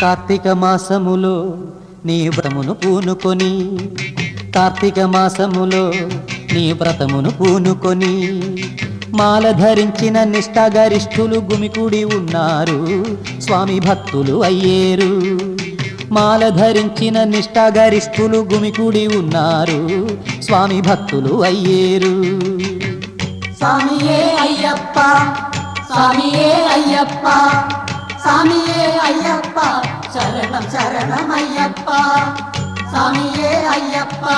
కార్తీక మాసములో నీ వ్రతమును పూనుకొని కార్తీక మాసములో నీ వ్రతమును పూనుకొని మాల ధరించిన నిష్ఠాగరిష్ఠులు గుమికుడి ఉన్నారు స్వామి భక్తులు అయ్యేరు. మాల ధరించిన నిష్ఠాగరిష్ఠులు గుమికుడి ఉన్నారు స్వామి భక్తులు అయ్యేరు. స్వామియే అయ్యప్ప స్వామియే అయ్యప్ప. சாமியே ஐயப்பா சரணம் சரணம் ஐயப்பா சாமியே ஐயப்பா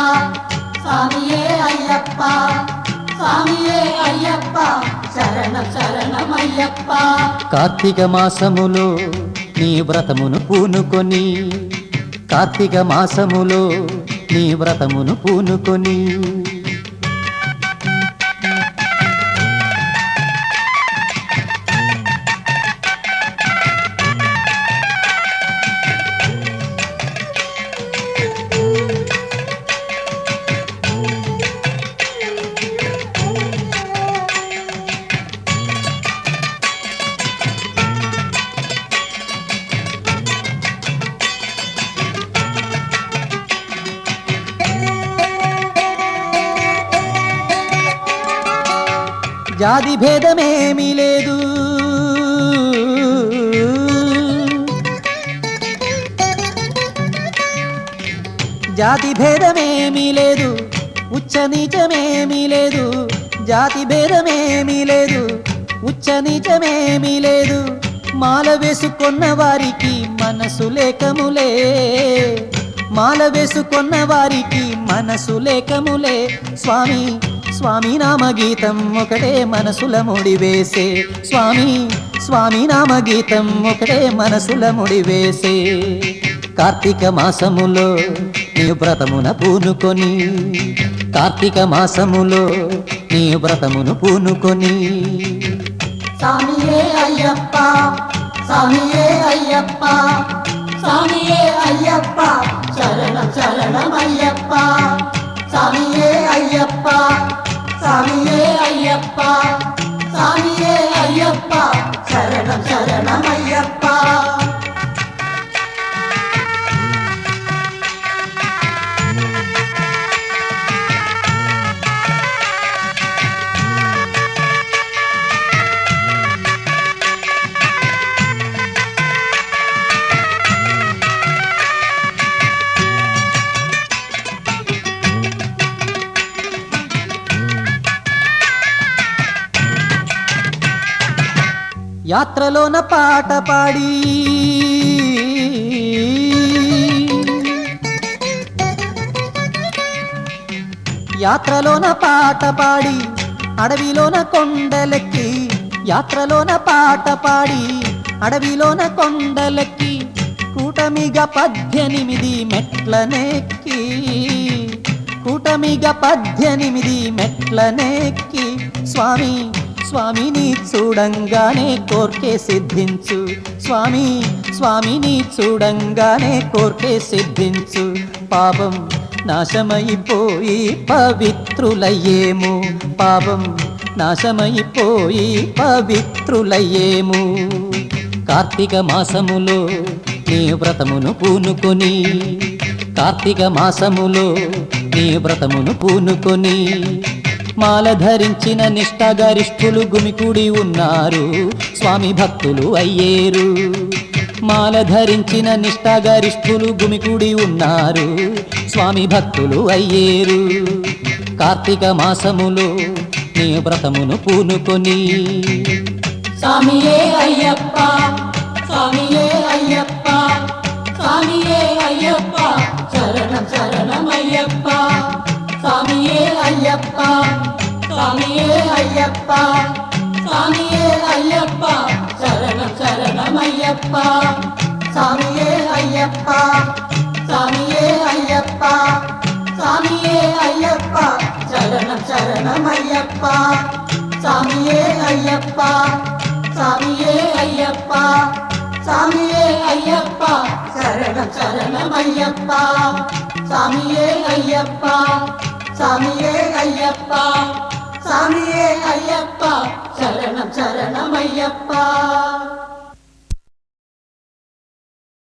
சாமியே ஐயப்பா சாமியே ஐயப்பா சரணம் சரணம் ஐயப்பா కార్తీక మాసములో నీ వ్రతమును పూనుకొని కార్తీక మాసములో నీ వ్రతమును పూనుకొని జాతి భేదమేమీ లేదు. జాతి భేదమేమీ లేదు. ఉచ్చ నీచమేమీ లేదు. జాతి భేదమేమీ లేదు. ఉచ్చ నీచమేమీ లేదు. మాల వేసుకున్న వారికి మనసు లేకములే. మాల వేసుకున్న వారికి మనసు లేకములే. స్వామి స్వామి నామగీతం ఒకటే మనసుల ముడివేసే. స్వామి స్వామి నామగీతం ఒకటే మనసుల ముడివేసే. కార్తీక మాసములో నీ వ్రతమున పూనుకొని కార్తీక మాసములో నీ వ్రతమును పూనుకొని. స్వామియే అయ్యప్ప స్వామియే అయ్యప్ప స్వామియే అయ్యప్ప చరణ చరణమయ్యప్ప ஐயப்பா యాత్రలోన పాట పాడి. యాత్రలోన పాట పాడి అడవిలోన కొండలెక్కి. యాత్రలోన పాట పాడి అడవిలోన కొండలెక్కి. కూటమిగా పద్దెనిమిది మెట్లనెక్కి. కూటమిగా పద్దెనిమిది మెట్లనెక్కి. స్వామి స్వామిని చూడంగానే కోర్కే సిద్ధించు. స్వామి స్వామిని చూడంగానే కోర్కే సిద్ధించు. పాపం నాశమైపోయి పవిత్రులయ్యేము. పాపం నాశమైపోయి పవిత్రులయ్యేము. కార్తీక మాసములో నీ వ్రతమును పూనుకొని కార్తీక మాసములో నీ వ్రతమును పూనుకొని మాల ధరించిన నిష్ఠాగరిష్ఠులు గుమికుడి ఉన్నారు. స్వామి భక్తులు అయ్యేరు. మాల ధరించిన నిష్ఠాగరిష్ఠులు గుమికుడి ఉన్నారు. స్వామి భక్తులు అయ్యేరు. కార్తీక మాసములు నీ వ్రతమును పూనుకొని. స్వామియే అయ్యప్ప స్వామియే అయ్యప్ప స్వామియే అయ్యప్ప అయ్యప్ప. ஐயப்பா. சாமியே ஐயப்பா. சாமியே ஐயப்பா. சரணம் சரணம் ஐயப்பா. சாமியே ஐயப்பா. சாமியே ஐயப்பா. சாமியே ஐயப்பா. சரணம் சரணம் ஐயப்பா. சாமியே ஐயப்பா. சாமியே ஐயப்பா. சாமியே ஐயப்பா. சரணம் சரணம் ஐயப்பா. சாமியே ஐயப்பா. சாமியே ஐயப்பா சாமியே ஐயப்பா சரணம் சரணம் ஐயப்பா.